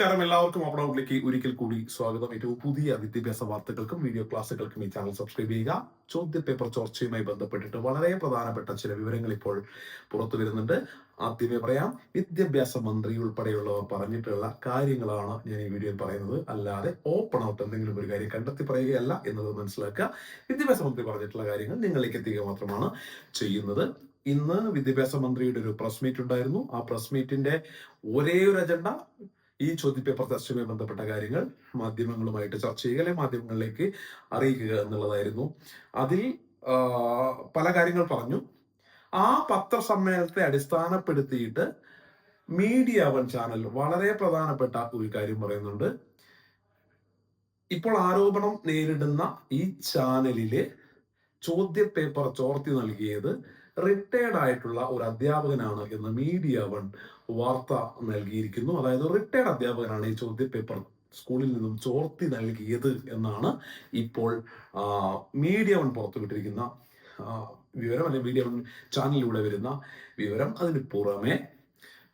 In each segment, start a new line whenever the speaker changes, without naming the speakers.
എല്ലാവർക്കും ഓപ്പൺ ഔട്ട്ലേക്ക് ഒരിക്കൽ കൂടി സ്വാഗതം. ഏറ്റവും പുതിയ വിദ്യാഭ്യാസ വാർത്തകൾക്കും വീഡിയോ ക്ലാസ്സുകൾക്കും ഈ ചാനൽ സബ്സ്ക്രൈബ് ചെയ്യുക. ചോദ്യ പേപ്പർ ചോർച്ചയുമായി ബന്ധപ്പെട്ടിട്ട് വളരെ പ്രധാനപ്പെട്ട ചില വിവരങ്ങൾ ഇപ്പോൾ പുറത്തു വരുന്നുണ്ട്. ആദ്യമേ പറയാം വിദ്യാഭ്യാസ മന്ത്രി ഉൾപ്പെടെയുള്ളവർ പറഞ്ഞിട്ടുള്ള കാര്യങ്ങളാണ് ഞാൻ ഈ വീഡിയോയിൽ പറയുന്നത്. അല്ലാതെ ഓപ്പൺ ഔട്ട് എന്തെങ്കിലും ഒരു കാര്യം കണ്ടെത്തി പറയുകയല്ല എന്നത് മനസ്സിലാക്കുക. വിദ്യാഭ്യാസ മന്ത്രി പറഞ്ഞിട്ടുള്ള കാര്യങ്ങൾ നിങ്ങളിലേക്ക് എത്തിക്കുക മാത്രമാണ് ചെയ്യുന്നത്. ഇന്ന് വിദ്യാഭ്യാസ മന്ത്രിയുടെ ഒരു പ്രസ് മീറ്റ് ഉണ്ടായിരുന്നു. ആ പ്രസ് മീറ്റിന്റെ ഒരേ ഒരു അജണ്ട ഈ ചോദ്യപേപ്പർ ചർച്ചയുമായി ബന്ധപ്പെട്ട കാര്യങ്ങൾ മാധ്യമങ്ങളുമായിട്ട് ചർച്ച ചെയ്യുക അല്ലെങ്കിൽ മാധ്യമങ്ങളിലേക്ക് അറിയിക്കുക എന്നുള്ളതായിരുന്നു. അതിൽ പല കാര്യങ്ങൾ പറഞ്ഞു. ആ പത്രസമ്മേളനത്തെ അടിസ്ഥാനപ്പെടുത്തിയിട്ട് മീഡിയ വൺ ചാനൽ വളരെ പ്രധാനപ്പെട്ട ഒരു കാര്യം പറയുന്നുണ്ട്. ഇപ്പോൾ ആരോപണം നേരിടുന്ന ഈ ചാനലിൽ ചോദ്യപേപ്പർ ചോർത്തി നൽകിയത് റിട്ടയർഡ് ആയിട്ടുള്ള ഒരു അധ്യാപകനാണ് എന്ന് മീഡിയ വൺ വാർത്ത നൽകിയിരിക്കുന്നു. അതായത് റിട്ടയർഡ് അധ്യാപകനാണ് ഈ ചോദ്യപേപ്പർ സ്കൂളിൽ നിന്നും ചോർത്തി നൽകിയത് എന്നാണ് ഇപ്പോൾ മീഡിയ വൺ പുറത്തുവിട്ടിരിക്കുന്ന വിവരം അല്ലെങ്കിൽ മീഡിയ വൺ ചാനലിലൂടെ വരുന്ന വിവരം. അതിന് പുറമെ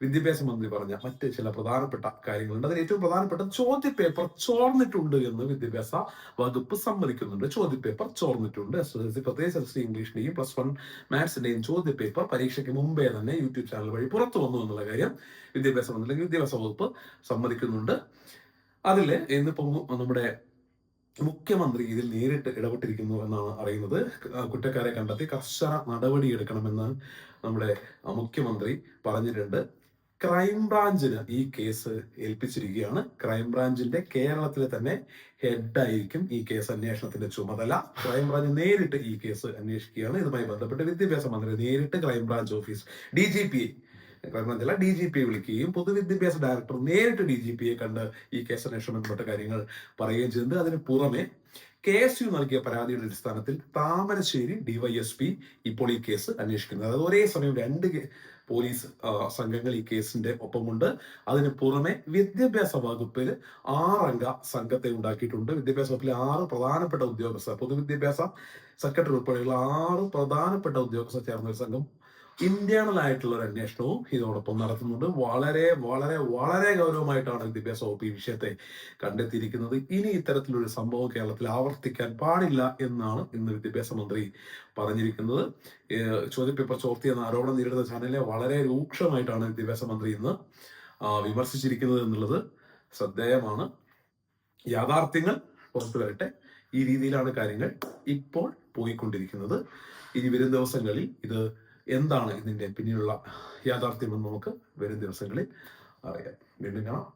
വിദ്യാഭ്യാസ മന്ത്രി പറഞ്ഞ മറ്റ് ചില പ്രധാനപ്പെട്ട കാര്യങ്ങളുണ്ട്. അതിൽ ഏറ്റവും പ്രധാനപ്പെട്ട ചോദ്യപേപ്പർ ചോർന്നിട്ടുണ്ട് എന്ന് വിദ്യാഭ്യാസ വകുപ്പ് സമ്മതിക്കുന്നുണ്ട്. ചോദ്യപേപ്പർ ചോർന്നിട്ടുണ്ട്. എസ് എസ് എൽ സി പ്രത്യേകിച്ച് എസ് സി ഇംഗ്ലീഷിന്റെയും പ്ലസ് വൺ മാത്സിന്റെയും ചോദ്യപേപ്പർ പരീക്ഷയ്ക്ക് മുമ്പേ തന്നെ യൂട്യൂബ് ചാനൽ വഴി പുറത്തു വന്നു എന്നുള്ള കാര്യം വിദ്യാഭ്യാസ മന്ത്രി അല്ലെങ്കിൽ വിദ്യാഭ്യാസ വകുപ്പ് സമ്മതിക്കുന്നുണ്ട്. അതിൽ ഇന്നിപ്പോ നമ്മുടെ മുഖ്യമന്ത്രി ഇതിൽ നേരിട്ട് ഇടപെട്ടിരിക്കുന്നു എന്നാണ് അറിയുന്നത്. കുറ്റക്കാരെ കണ്ടെത്തി കർശന നടപടിയെടുക്കണമെന്ന് നമ്മുടെ മുഖ്യമന്ത്രി പറഞ്ഞിട്ടുണ്ട്. ക്രൈംബ്രാഞ്ചിന് ഈ കേസ് ഏൽപ്പിച്ചിരിക്കുകയാണ്. ക്രൈംബ്രാഞ്ചിന്റെ കേരളത്തിലെ തന്നെ ഹെഡായിരിക്കും ഈ കേസ് അന്വേഷണത്തിന്റെ ചുമതല. ക്രൈംബ്രാഞ്ച് നേരിട്ട് ഈ കേസ് അന്വേഷിക്കുകയാണ്. ഇതുമായി ബന്ധപ്പെട്ട് വിദ്യാഭ്യാസ മന്ത്രി നേരിട്ട് crime branch office D G P ക്രൈംബ്രാഞ്ചല്ല D G പിയെ വിളിക്കുകയും പൊതുവിദ്യാഭ്യാസ ഡയറക്ടർ നേരിട്ട് ഡി ജി പിയെ കണ്ട് ഈ കേസ് അന്വേഷണം ബന്ധപ്പെട്ട കാര്യങ്ങൾ പറയുകയും ചെയ്തത് അതിന് പുറമെ കെ എസ് യു നൽകിയ പരാതിയുടെ അടിസ്ഥാനത്തിൽ താമരശ്ശേരി ഡിവൈഎസ്പി ഇപ്പോൾ ഈ കേസ് അന്വേഷിക്കുന്നത് അതായത് ഒരേ സമയം രണ്ട് പോലീസ് സംഘങ്ങൾ ഈ കേസിന്റെ ഒപ്പമുണ്ട്. അതിന് പുറമെ വിദ്യാഭ്യാസ വകുപ്പിൽ ആറംഗ സംഘത്തെ ഉണ്ടാക്കിയിട്ടുണ്ട്. വിദ്യാഭ്യാസ വകുപ്പിലെ ആറ് പ്രധാനപ്പെട്ട ഉദ്യോഗസ്ഥർ പൊതുവിദ്യാഭ്യാസ സെക്രട്ടറി ഉൾപ്പെടെയുള്ള ആറ് പ്രധാനപ്പെട്ട ഉദ്യോഗസ്ഥർ ചേർന്ന ഒരു സംഘം ഇന്റേണൽ ആയിട്ടുള്ള ഒരു അന്വേഷണവും ഇതോടൊപ്പം നടത്തുന്നുണ്ട്. വളരെ വളരെ വളരെ ഗൗരവമായിട്ടാണ് വിദ്യാഭ്യാസ വകുപ്പ് ഈ വിഷയത്തെ കണ്ടെത്തിയിരിക്കുന്നത്. ഇനി ഇത്തരത്തിലൊരു സംഭവം കേരളത്തിൽ ആവർത്തിക്കാൻ പാടില്ല എന്നാണ് ഇന്ന് വിദ്യാഭ്യാസ മന്ത്രി പറഞ്ഞിരിക്കുന്നത്. ചോദ്യപേപ്പർ ചോർത്തി എന്ന ആരോപണം നേരിടുന്ന ചാനലിനെ വളരെ രൂക്ഷമായിട്ടാണ് വിദ്യാഭ്യാസ മന്ത്രി ഇന്ന് വിമർശിച്ചിരിക്കുന്നത് എന്നുള്ളത് ശ്രദ്ധേയമാണ്. യാഥാർത്ഥ്യങ്ങൾ പുറത്തു വരട്ടെ. ഈ രീതിയിലാണ് കാര്യങ്ങൾ ഇപ്പോൾ പോയിക്കൊണ്ടിരിക്കുന്നത്. ഇനി വരും ദിവസങ്ങളിൽ ഇത് എന്താണ് ഇതിന്റെ പിന്നിലുള്ള യാഥാർത്ഥ്യമെന്ന് നമുക്ക് വരും ദിവസങ്ങളിൽ അറിയാം. വീണ്ടും കാണാം.